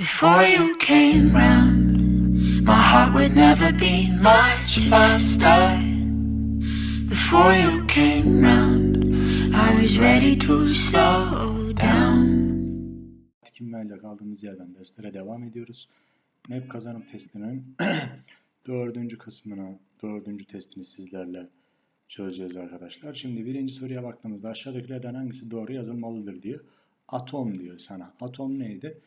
Before you came round, my heart would never be much faster. Before you came round, I was ready to slow down. Kimlerle kaldığımız yerden derslere devam ediyoruz. Map kazanım testinin dördüncü kısmını, dördüncü testini sizlerle çözeceğiz arkadaşlar. Şimdi birinci soruya baktığımızda aşağıdakilerden hangisi doğru yazılmalıdır diyor. Atom diyor sana. Atom neydi?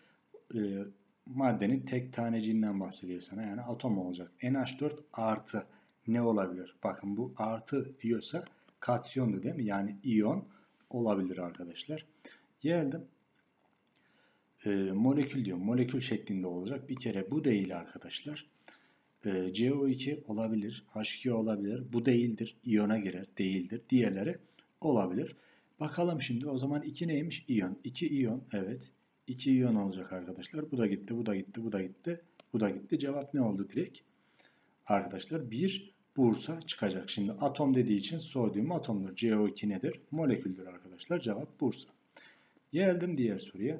Ee, maddenin tek taneciğinden bahsediyor sana. Yani atom olacak. NH4 artı ne olabilir? Bakın bu artı diyorsa katyondu değil mi? Yani iyon olabilir arkadaşlar. Geldim e, molekül diyor. Molekül şeklinde olacak. Bir kere bu değil arkadaşlar. E, CO2 olabilir. H2O olabilir. Bu değildir. İyona girer. Değildir. Diğerleri olabilir. Bakalım şimdi o zaman 2 neymiş? İyon. 2 iyon. Evet. 2 iyon olacak arkadaşlar. Bu da gitti. Bu da gitti. Bu da gitti. Bu da gitti. Cevap ne oldu direkt? Arkadaşlar 1 Bursa çıkacak. Şimdi atom dediği için sodyum atomdur. CO2 nedir? Moleküldür arkadaşlar. Cevap Bursa. Geldim diğer soruya.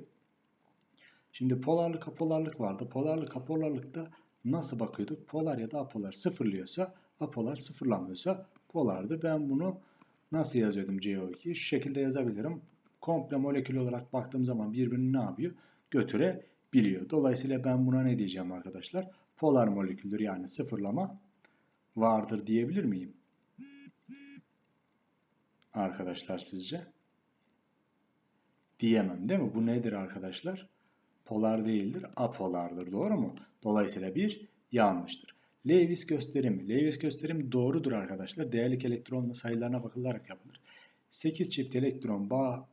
Şimdi polarlık apolarlık vardı. Polarlık apolarlıkta nasıl bakıyorduk? Polar ya da apolar sıfırlıyorsa, apolar sıfırlamıyorsa polardı. Ben bunu nasıl yazıyordum CO2? Şu şekilde yazabilirim. Komple molekül olarak baktığım zaman birbirini ne yapıyor? Götürebiliyor. Dolayısıyla ben buna ne diyeceğim arkadaşlar? Polar moleküldür yani sıfırlama vardır diyebilir miyim? Arkadaşlar sizce? Diyemem değil mi? Bu nedir arkadaşlar? polar değildir, apolardır. Doğru mu? Dolayısıyla bir yanlıştır. Lewis gösterimi. Lewis gösterimi doğrudur arkadaşlar. Değerlik elektron sayılarına bakılarak yapılır. 8 çift elektron bağ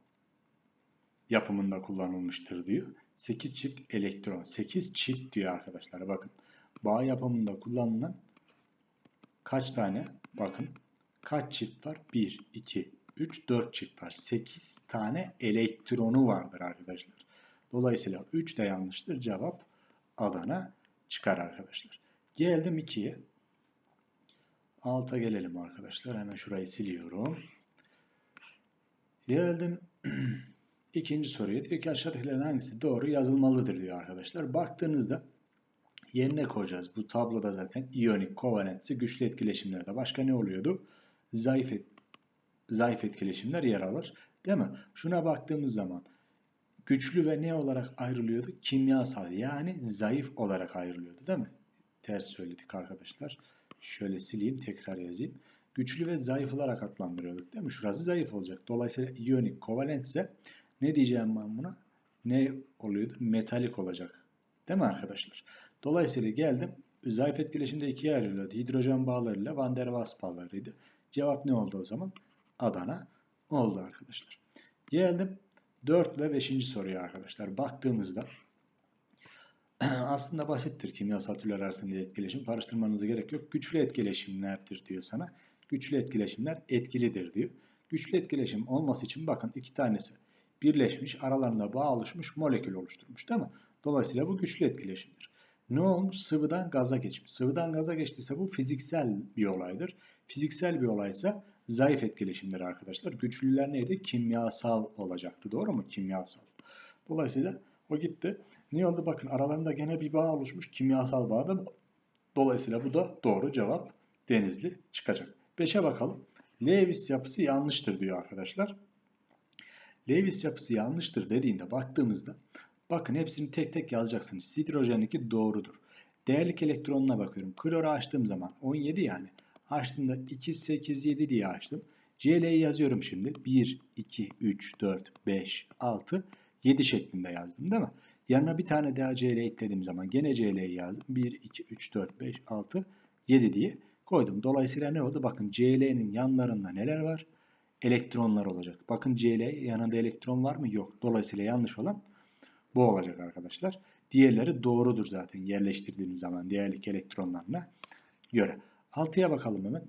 yapımında kullanılmıştır diyor. 8 çift elektron. 8 çift diyor arkadaşlar. Bakın. Bağ yapımında kullanılan kaç tane? Bakın. Kaç çift var? 1, 2, 3, 4 çift var. 8 tane elektronu vardır arkadaşlar. Dolayısıyla 3 de yanlıştır. Cevap Adana çıkar arkadaşlar. Geldim 2'ye. Alta gelelim arkadaşlar. Hemen şurayı siliyorum. Geldim ikinci soruya. Diyor ki aşağıdakilerden hangisi doğru yazılmalıdır diyor arkadaşlar. Baktığınızda yerine koyacağız. Bu tabloda zaten iyonik, kovalentsi, güçlü etkileşimlerde. Başka ne oluyordu? Zayıf, et, zayıf etkileşimler yer alır. Değil mi? Şuna baktığımız zaman güçlü ve ne olarak ayrılıyordu? Kimyasal yani zayıf olarak ayrılıyordu değil mi? Ters söyledik arkadaşlar. Şöyle sileyim tekrar yazayım. Güçlü ve zayıf olarak adlandırıyorduk değil mi? Şurası zayıf olacak. Dolayısıyla iyonik kovalent ise ne diyeceğim ben buna? Ne oluyordu? Metalik olacak. Değil mi arkadaşlar? Dolayısıyla geldim. Zayıf etkileşimde ikiye ayrılıyordu. Hidrojen bağlarıyla Van der Waals bağlarıydı. Cevap ne oldu o zaman? Adana oldu arkadaşlar. Geldim 4 ve 5. soruya arkadaşlar baktığımızda aslında basittir kimyasal türler arasında etkileşim. Karıştırmanıza gerek yok. Güçlü etkileşimlerdir diyor sana. Güçlü etkileşimler etkilidir diyor. Güçlü etkileşim olması için bakın iki tanesi birleşmiş, aralarında bağ oluşmuş, molekül oluşturmuş değil mi? Dolayısıyla bu güçlü etkileşimdir. Ne olmuş? Sıvıdan gaza geçmiş. Sıvıdan gaza geçtiyse bu fiziksel bir olaydır. Fiziksel bir olaysa zayıf etkileşimleri arkadaşlar. Güçlüler neydi? Kimyasal olacaktı. Doğru mu? Kimyasal. Dolayısıyla o gitti. Ne oldu? Bakın aralarında gene bir bağ oluşmuş. Kimyasal bağ da Dolayısıyla bu da doğru cevap Denizli çıkacak. 5'e bakalım. Lewis yapısı yanlıştır diyor arkadaşlar. Lewis yapısı yanlıştır dediğinde baktığımızda bakın hepsini tek tek yazacaksınız. Hidrojen 2 doğrudur. Değerlik elektronuna bakıyorum. Kloru açtığım zaman 17 yani. Açtığımda 2, 8, 7 diye açtım. CL'yi yazıyorum şimdi. 1, 2, 3, 4, 5, 6, 7 şeklinde yazdım değil mi? Yanına bir tane daha CL eklediğim zaman gene CL'yi yazdım. 1, 2, 3, 4, 5, 6, 7 diye koydum. Dolayısıyla ne oldu? Bakın CL'nin yanlarında neler var? Elektronlar olacak. Bakın CL yanında elektron var mı? Yok. Dolayısıyla yanlış olan bu olacak arkadaşlar. Diğerleri doğrudur zaten yerleştirdiğiniz zaman diğerlik elektronlarına göre. 6'ya bakalım hemen.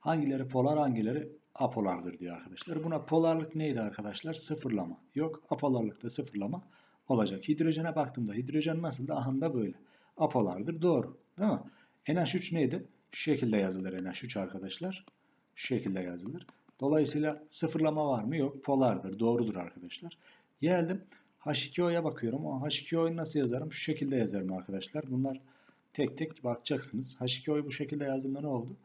Hangileri polar hangileri apolardır diyor arkadaşlar. Buna polarlık neydi arkadaşlar? Sıfırlama. Yok apolarlıkta sıfırlama olacak. Hidrojene baktığımda hidrojen nasıl da ahanda böyle. Apolardır doğru. Değil mi? NH3 neydi? Şu şekilde yazılır NH3 arkadaşlar. Şu şekilde yazılır. Dolayısıyla sıfırlama var mı? Yok. Polardır. Doğrudur arkadaşlar. Geldim. H2O'ya bakıyorum. O H2O'yu nasıl yazarım? Şu şekilde yazarım arkadaşlar. Bunlar tek tek bakacaksınız. H2O'yu bu şekilde yazdığımda ne oldu?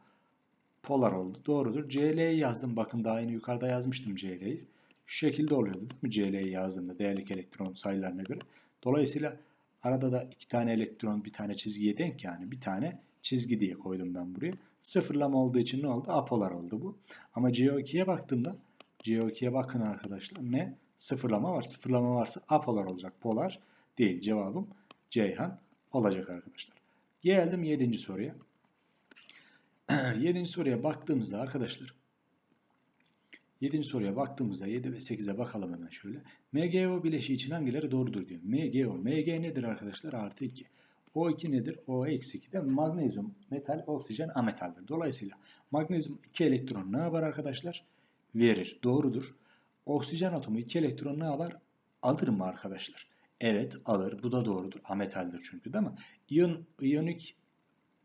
Polar oldu. Doğrudur. CL'yi yazdım. Bakın daha yeni yukarıda yazmıştım CL'yi. Şu şekilde oluyordu değil mi? CL'yi yazdığımda değerlik elektron sayılarına göre. Dolayısıyla arada da iki tane elektron bir tane çizgiye denk yani bir tane çizgi diye koydum ben buraya. Sıfırlama olduğu için ne oldu? Apolar oldu bu. Ama CO2'ye baktığımda CO2'ye bakın arkadaşlar ne? Sıfırlama var. Sıfırlama varsa apolar olacak. Polar değil. Cevabım Ceyhan olacak arkadaşlar. Geldim 7. soruya. 7. soruya baktığımızda arkadaşlar 7. soruya baktığımızda 7 ve 8'e bakalım hemen şöyle. MgO bileşiği için hangileri doğrudur diyor. MgO. Mg nedir arkadaşlar? Artı 2. O2 nedir? O eksi 2 de magnezyum, metal, oksijen, ametaldir. Dolayısıyla magnezyum 2 elektron ne yapar arkadaşlar? Verir. Doğrudur. Oksijen atomu 2 elektron ne yapar? Alır mı arkadaşlar? Evet alır. Bu da doğrudur. Ametaldir çünkü değil mi? İyon, iyonik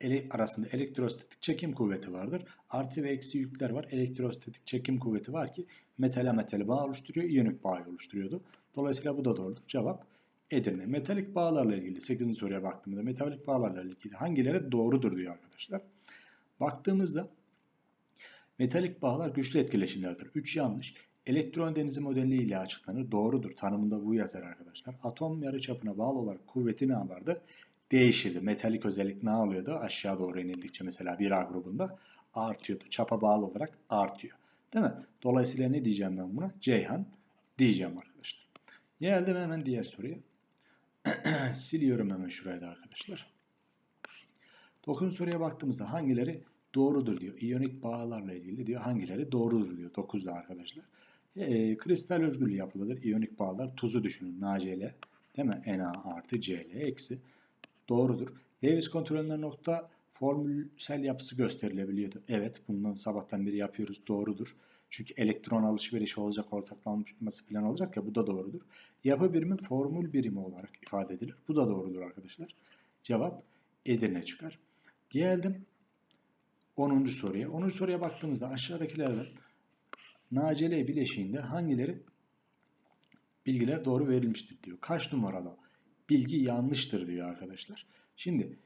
ele, arasında elektrostatik çekim kuvveti vardır. Artı ve eksi yükler var. Elektrostatik çekim kuvveti var ki metale metale bağ oluşturuyor. iyonik bağ oluşturuyordu. Dolayısıyla bu da doğrudur. Cevap Edirne. Metalik bağlarla ilgili 8. soruya baktığımızda metalik bağlarla ilgili hangileri doğrudur diyor arkadaşlar. Baktığımızda metalik bağlar güçlü etkileşimlerdir. 3 yanlış. Elektron denizi modeliyle açıklanır. Doğrudur. Tanımında bu yazar arkadaşlar. Atom yarıçapına bağlı olarak kuvveti ne vardı? Değişirdi. Metalik özellik ne oluyordu? Aşağı doğru inildikçe mesela 1A grubunda artıyordu. Çapa bağlı olarak artıyor. Değil mi? Dolayısıyla ne diyeceğim ben buna? Ceyhan diyeceğim arkadaşlar. Geldim hemen diğer soruya. Siliyorum hemen şuraya da arkadaşlar. 9. soruya baktığımızda hangileri doğrudur diyor. İyonik bağlarla ilgili diyor. Hangileri doğrudur diyor. 9'da arkadaşlar. E, kristal özgürlüğü yapılıdır. İyonik bağlar tuzu düşünün. NaCl değil mi? Na artı Cl eksi. Doğrudur. Lewis kontrolünde nokta formülsel yapısı gösterilebiliyordu. Evet bundan sabahtan beri yapıyoruz. Doğrudur. Çünkü elektron alışverişi olacak, ortaklanması falan olacak ya bu da doğrudur. Yapı birimi formül birimi olarak ifade edilir. Bu da doğrudur arkadaşlar. Cevap Edirne çıkar. Geldim 10. soruya. 10. soruya baktığımızda aşağıdakilerden NaCl bileşiğinde hangileri bilgiler doğru verilmiştir diyor. Kaç numaralı bilgi yanlıştır diyor arkadaşlar. Şimdi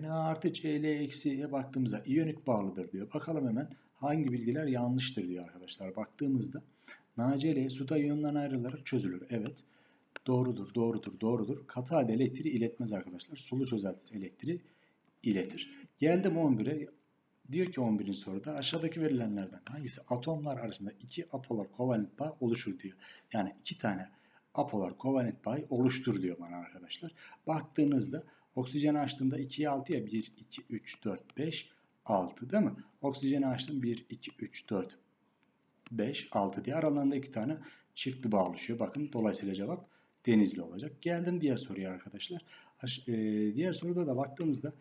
Na artı Cl eksiye baktığımızda iyonik bağlıdır diyor. Bakalım hemen hangi bilgiler yanlıştır diyor arkadaşlar. Baktığımızda NaCl suda iyondan ayrılarak çözülür. Evet. Doğrudur, doğrudur, doğrudur. Katı halde elektriği iletmez arkadaşlar. Sulu çözeltisi elektriği iletir. Geldim 11'e. Diyor ki 11. soruda aşağıdaki verilenlerden hangisi atomlar arasında iki apolar kovalent bağ oluşur diyor. Yani iki tane apolar kovalent bağı oluştur diyor bana arkadaşlar. Baktığınızda oksijeni açtığımda 2'ye 6 ya 1, 2, 3, 4, 5, 6 değil mi? Oksijeni açtım 1, 2, 3, 4, 5, 6 diye aralarında iki tane çiftli bağ oluşuyor. Bakın dolayısıyla cevap denizli olacak. Geldim diğer soruya arkadaşlar. E, diğer soruda da baktığımızda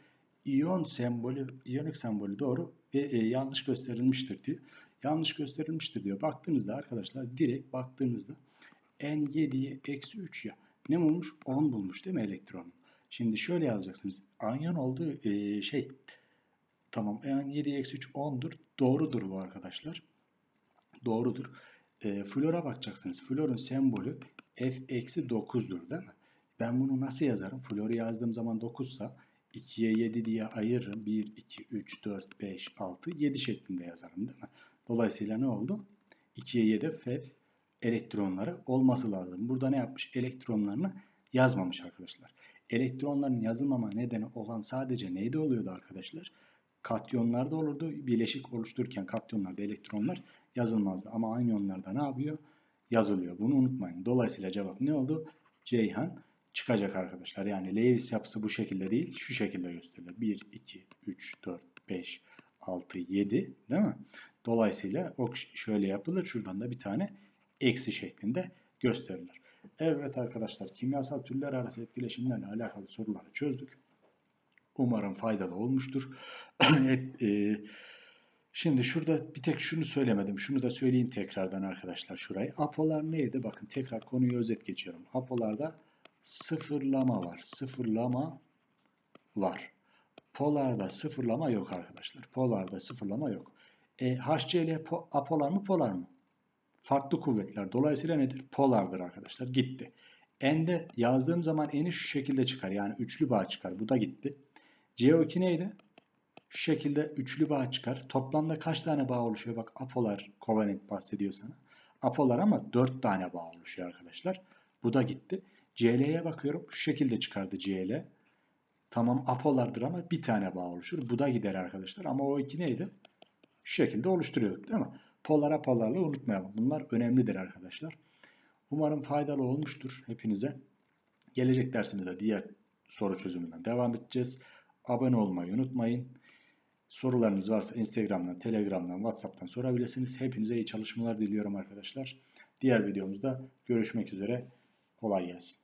iyon sembolü, iyonik sembolü doğru ve e, yanlış gösterilmiştir diyor. Yanlış gösterilmiştir diyor. Baktığınızda arkadaşlar direkt baktığınızda N7'ye eksi 3 ya. Ne bulmuş? 10 bulmuş değil mi elektron? Şimdi şöyle yazacaksınız. Anyon olduğu e, şey tamam N7'ye eksi 3 10'dur. Doğrudur bu arkadaşlar. Doğrudur. E, flora bakacaksınız. Florun sembolü F eksi 9'dur değil mi? Ben bunu nasıl yazarım? Floru yazdığım zaman 9 ise 2'ye 7 diye ayırırım. 1, 2, 3, 4, 5, 6, 7 şeklinde yazarım değil mi? Dolayısıyla ne oldu? 2'ye 7 F elektronları olması lazım. Burada ne yapmış? Elektronlarını yazmamış arkadaşlar. Elektronların yazılmama nedeni olan sadece neyde oluyordu arkadaşlar? Katyonlarda olurdu. Bileşik oluştururken katyonlarda elektronlar yazılmazdı. Ama anyonlarda ne yapıyor? Yazılıyor. Bunu unutmayın. Dolayısıyla cevap ne oldu? Ceyhan çıkacak arkadaşlar. Yani Lewis yapısı bu şekilde değil, şu şekilde gösterilir. 1, 2, 3, 4, 5, 6, 7 değil mi? Dolayısıyla o şöyle yapılır. Şuradan da bir tane eksi şeklinde gösterilir. Evet arkadaşlar kimyasal türler arası etkileşimlerle alakalı soruları çözdük. Umarım faydalı olmuştur. E, şimdi şurada bir tek şunu söylemedim. Şunu da söyleyeyim tekrardan arkadaşlar şurayı. Apolar neydi? Bakın tekrar konuyu özet geçiyorum. Apolarda sıfırlama var. Sıfırlama var. Polarda sıfırlama yok arkadaşlar. Polarda sıfırlama yok. E, HCl apolar mı polar mı? Farklı kuvvetler. Dolayısıyla nedir? Polardır arkadaşlar. Gitti. N'de yazdığım zaman N'i şu şekilde çıkar. Yani üçlü bağ çıkar. Bu da gitti. CO2 neydi? Şu şekilde üçlü bağ çıkar. Toplamda kaç tane bağ oluşuyor? Bak apolar kovalent bahsediyor sana. Apolar ama 4 tane bağ oluşuyor arkadaşlar. Bu da gitti. CL'ye bakıyorum. Şu şekilde çıkardı CL. Tamam apolardır ama bir tane bağ oluşur. Bu da gider arkadaşlar. Ama o iki neydi? Şu şekilde oluşturuyorduk değil mi? Polar apolarla unutmayalım. Bunlar önemlidir arkadaşlar. Umarım faydalı olmuştur hepinize. Gelecek dersimizde diğer soru çözümünden devam edeceğiz. Abone olmayı unutmayın. Sorularınız varsa Instagram'dan, Telegram'dan, WhatsApp'tan sorabilirsiniz. Hepinize iyi çalışmalar diliyorum arkadaşlar. Diğer videomuzda görüşmek üzere. Kolay gelsin.